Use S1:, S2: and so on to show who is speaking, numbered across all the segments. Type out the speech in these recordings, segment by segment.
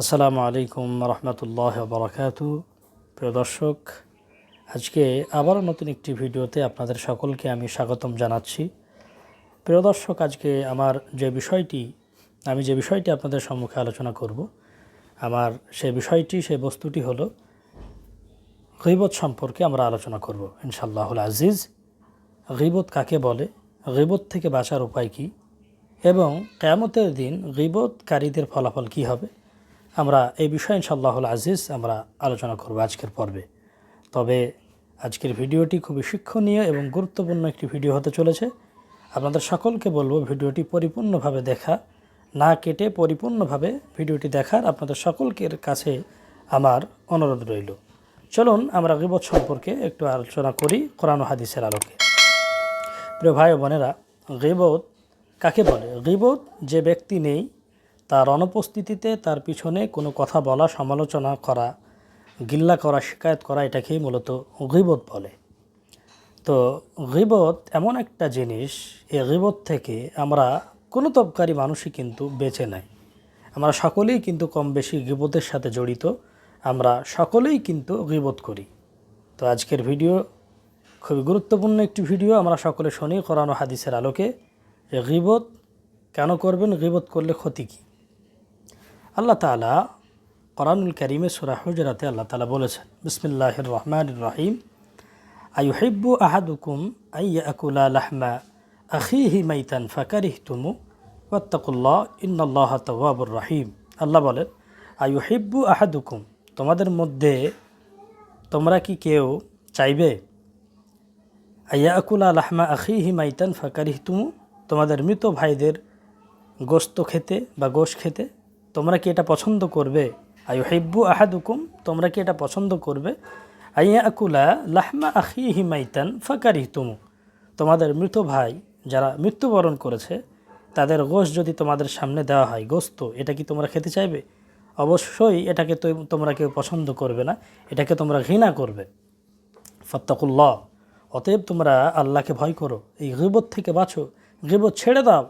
S1: আসসালামু আলাইকুম রহমতুল্লাহ বরকাত। প্রিয় দর্শক, আজকে আবারও নতুন একটি ভিডিওতে আপনাদের সকলকে আমি স্বাগতম জানাচ্ছি। প্রিয় দর্শক, আজকে আমার যে বিষয়টি, আমি যে বিষয়টি আপনাদের সম্মুখে আলোচনা করব, আমার সেই বিষয়টি সেই বস্তুটি হলো গিবত সম্পর্কে আমরা আলোচনা করব ইনশাল্লাহুল আজিজ। গিবত কাকে বলে? গিবত থেকে বাঁচার উপায় কী? এবং কেয়ামতের দিন গিবতকারীদের ফলাফল কী হবে? আমরা এই বিষয়ে ইনশাল্লাহুল আজিজ আমরা আলোচনা করব আজকের পর্বে। তবে আজকের ভিডিওটি খুবই শিক্ষণীয় এবং গুরুত্বপূর্ণ একটি ভিডিও হতে চলেছে। আপনাদের সকলকে বলব ভিডিওটি পরিপূর্ণভাবে দেখা, না কেটে পরিপূর্ণভাবে ভিডিওটি দেখার আপনাদের সকলকের কাছে আমার অনুরোধ রইল। চলুন আমরা গিবত সম্পর্কে একটু আলোচনা করি কোরআন হাদিসের আলোকে। প্রিয় ভাই বোনেরা, গিবত কাকে বলে? গিবত যে ব্যক্তি নেই তার অনুপস্থিতিতে তার পিছনে কোনো কথা বলা, সমালোচনা করা, গিল্লা করা, শিকায়ত করা এটাকেই মূলত গিবত বলে। তো গিবত এমন একটা জিনিস, এই গিবত থেকে আমরা কোনো তবকারী মানুষই কিন্তু বেঁচে নাই। আমরা সকলেই কিন্তু কম বেশি গিবতের সাথে জড়িত, আমরা সকলেই কিন্তু গিবত করি। তো আজকের ভিডিও খুবই গুরুত্বপূর্ণ একটি ভিডিও, আমরা সকলে শুনি কোরআন হাদিসের আলোকে। যে গিবত কেন করবেন? গিবত করলে ক্ষতি কী? আল্লাহ তালা কোরআনুল করিমে সুরা হুজরাতে আল্লাহ তালা বলেছেন বিসমিল্লাহ রহমান রহিম। আইহিব্বু আহাদুকুম আইয়া আকুলা লাহমা আখিহি মাইতান ফাকারিহ তুমু ওয়াত্তাকুল্লাহ, ইন্নাল্লাহ তওয়াবুর রহিম। আল্লাহ বলেন আইহিব্বু আহাদুকুম, তোমাদের মধ্যে তোমরা কি কেউ চাইবে? আইয়া আকুলা লাহমা আখিহি মাইতান ফাকারিহ তুমু তোমাদের মৃত ভাইদের গোস্ত খেতে বা গোশ খেতে তোমরা কি এটা পছন্দ করবে? আয়ু হেব্বু আহাদুকুম, তোমরা কি এটা পছন্দ করবে? আইয়া আকুলা লাহমা আখি হিমাইতান ফাকারি তুমু তোমাদের মৃত ভাই যারা মৃত্যুবরণ করেছে, তাদের গোশ যদি তোমাদের সামনে দেওয়া হয়, গোস্ত, এটা কি তোমরা খেতে চাইবে? অবশ্যই এটাকে তো তোমরা কেউ পছন্দ করবে না, এটাকে তোমরা ঘৃণা করবে। ফত্তাকুল্লাহ, অতএব তোমরা আল্লাহকে ভয় করো, এই গিবত থেকে বাঁচো, গিবত ছেড়ে দাও।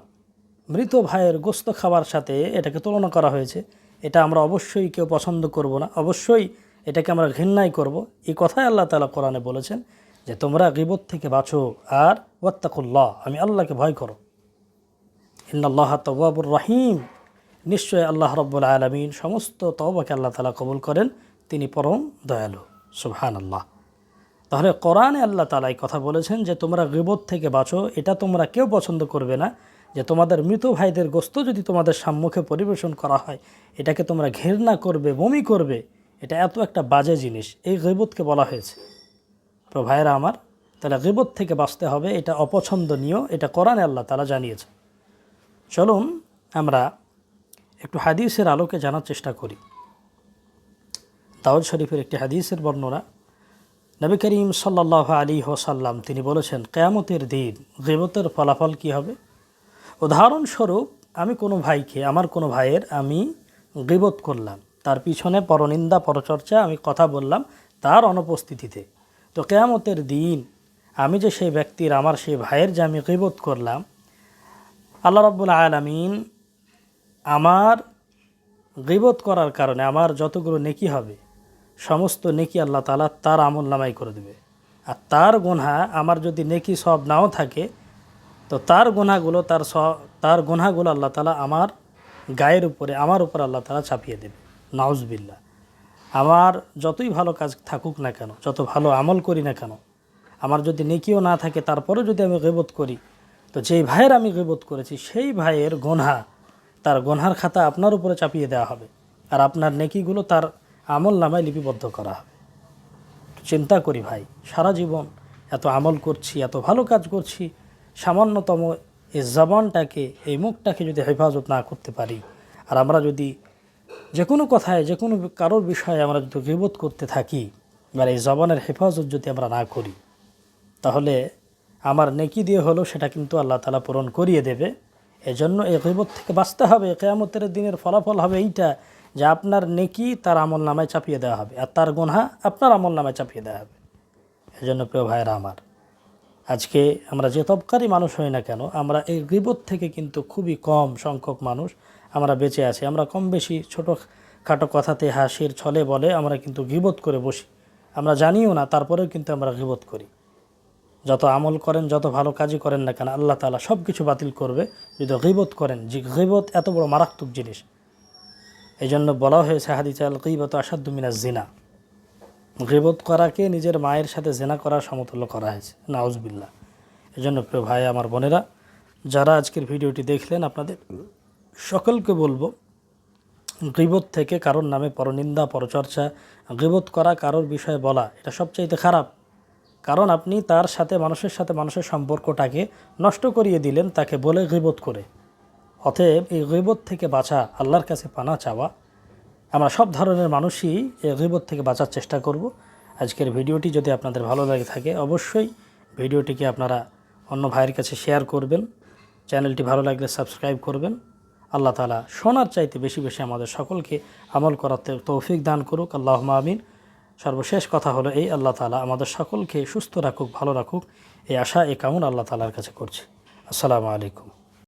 S1: মৃত ভাইয়ের গোস্ত খাবার সাথে এটাকে তুলনা করা হয়েছে। এটা আমরা অবশ্যই কেউ পছন্দ করব না। অবশ্যই এটাকে আমরা ঘৃণাই করব। এই কথাই আল্লাহ তালা কোরআনে বলেছেন যে, তোমরা গিবত থেকে বাঁচো আর ওয়াত্তাকুল্লাহ, আমি আল্লাহকে ভয় করো। ইন্নাল্লাহ তবাবুর রহিম। নিশ্চয় আল্লাহ রব্বুল আলমিন সমস্ত তবাকে আল্লাহ তালা কবুল করেন। তিনি পরম দয়ালু। সুবহান আল্লাহ তাহলে কোরআনে আল্লাহ তালা এই কথা বলেছেন যে, তোমরা গিবত থেকে বাঁচো। এটা তোমরা কেউ পছন্দ করবে না। যে তোমাদের মৃত ভাইদের গোস্ত যদি তোমাদের সম্মুখে পরিবেশন করা হয়, এটাকে তোমরা ঘৃণা করবে, বমি করবে, এটা এত একটা বাজে জিনিস। এই গিবতকে বলা হয়েছে। তো ভাইয়েরা আমার, তাহলে গিবত থেকে বাঁচতে হবে, এটা অপছন্দনীয়, এটা কোরআনে আল্লাহ তালা জানিয়েছে। চলুন আমরা একটু হাদিসের আলোকে জানার চেষ্টা করি। দাউদ শরীফের একটি হাদিসের বর্ণনা। নবী করিম সাল্লাহ আলী হোসাল্লাম তিনি বলেছেন, কেয়ামতের দিন গিবতের ফলাফল কি হবে? উদাহরণস্বরূপ, আমি কোনো ভাইকে, আমার কোনো ভাইয়ের আমি গিবত করলাম। তার পিছনে পরনিন্দা, পরচর্চা, আমি কথা বললাম তার অনুপস্থিতিতে। তো কেয়ামতের দিন আমি যে সেই ব্যক্তির, আমার সেই ভাইয়ের যে আমি গিবত করলাম, আল্লাহ রব্বুল আলমিন আমার গিবত করার কারণে আমার যতগুলো নেকি হবে, সমস্ত নেকি আল্লাহ তালা তার আমল নামাই করে দেবে। আর তার গুনহা, আমার যদি নেকি সব নাও থাকে তো তার গুনাগুলো তার স, তার গুনাগুলো আল্লাহ তালা আমার গায়ের উপরে, আমার উপর আল্লাহ তালা চাপিয়ে দেবে। নাউজবিল্লা আমার যতই ভালো কাজ থাকুক না কেন, যত ভালো আমল করি না কেন, আমার যদি নেকিও না থাকে, তারপরেও যদি আমি গেবোধ করি, তো যেই ভাইয়ের আমি গেবোধ করেছি, সেই ভাইয়ের গোনহা তার গোনহার খাতা আপনার উপরে চাপিয়ে দেওয়া হবে। আর আপনার নেকিগুলো তার আমল নামায় লিপিবদ্ধ করা হবে। চিন্তা করি ভাই, সারা জীবন এত আমল করছি, এত ভালো কাজ করছি সামান্যতম এই জবানটাকে এই মুখটাকে যদি হেফাজত না করতে পারি, আর আমরা যদি যে কোনো কথায় যে কোনো কারোর বিষয়ে আমরা যদি গিবোধ করতে থাকি, এবার এই জবানের হেফাজত যদি আমরা না করি, তাহলে আমার নেকি দিয়ে হলো সেটা কিন্তু আল্লাহ তালা পূরণ করিয়ে দেবে। এজন্য এই গিবোধ থেকে বাঁচতে হবে কেয়ামতের দিনের ফলাফল হবে এইটা যে আপনার নেকি তার আমল নামায় চাপিয়ে দেওয়া হবে, আর তার গুনহা আপনার আমল নামায় চাপিয়ে দেওয়া হবে। এজন্য প্রিয় ভাইয়েরা আমার আজকে আমরা যে তবকারী মানুষ হই না কেন, আমরা এই গিবত থেকে কিন্তু খুবই কম সংখ্যক মানুষ আমরা বেঁচে আছি। আমরা কম বেশি ছোটো খাটো কথাতে হাসির ছলে বলে আমরা কিন্তু গিবত করে বসি। আমরা জানিও না, তারপরেও কিন্তু আমরা গিবত করি। যত আমল করেন, যত ভালো কাজই করেন না কেন, আল্লাহ তালা সব কিছু বাতিল করবে। যদি গিবত করেন, যে গিবত এত বড় মারাত্মক জিনিস। এই জন্য বলা হয়েছে হাদিস, আল গিবত আসাদ্দু মিনাজ জিনা। গিবত করাকে নিজের মায়ের সাথে জেনা করার সমতুল্য করা হয়েছে। নাউজবিল্লা এই জন্য প্রিয় ভাই, আমার বোনেরা, যারা আজকের ভিডিওটি দেখলেন, আপনাদের সকলকে বলব, গিবত থেকে কারোর নামে পরনিন্দা, পরচর্চা, গিবত করা কারোর বিষয়ে বলা, এটা সবচাইতে খারাপ। কারণ আপনি তার সাথে, মানুষের সাথে, মানুষের সম্পর্কটাকে নষ্ট করিয়ে দিলেন, তাকে বলে গিবত করে। অতএব এই গিবত থেকে বাঁচা, আল্লাহর কাছে পানা চাওয়া আমরা সব ধরনের মানুষই এই গিবত থেকে বাঁচার চেষ্টা করব। আজকের ভিডিওটি যদি আপনাদের ভালো লাগে থাকে, অবশ্যই ভিডিওটিকে আপনারা অন্য ভাইয়ের কাছে শেয়ার করবেন। চ্যানেলটি ভালো লাগলে সাবস্ক্রাইব করবেন। আল্লাহ তালা শোনার চাইতে বেশি বেশি আমাদের সকলকে আমল করাতে তৌফিক দান করুক। আল্লাহ আমিন। সর্বশেষ কথা হলো এই, আল্লাহ তালা আমাদের সকলকে সুস্থ রাখুক, ভালো রাখুক। এই আশা এ কামন আল্লাহ তালার কাছে করছি। আসসালামু আলাইকুম।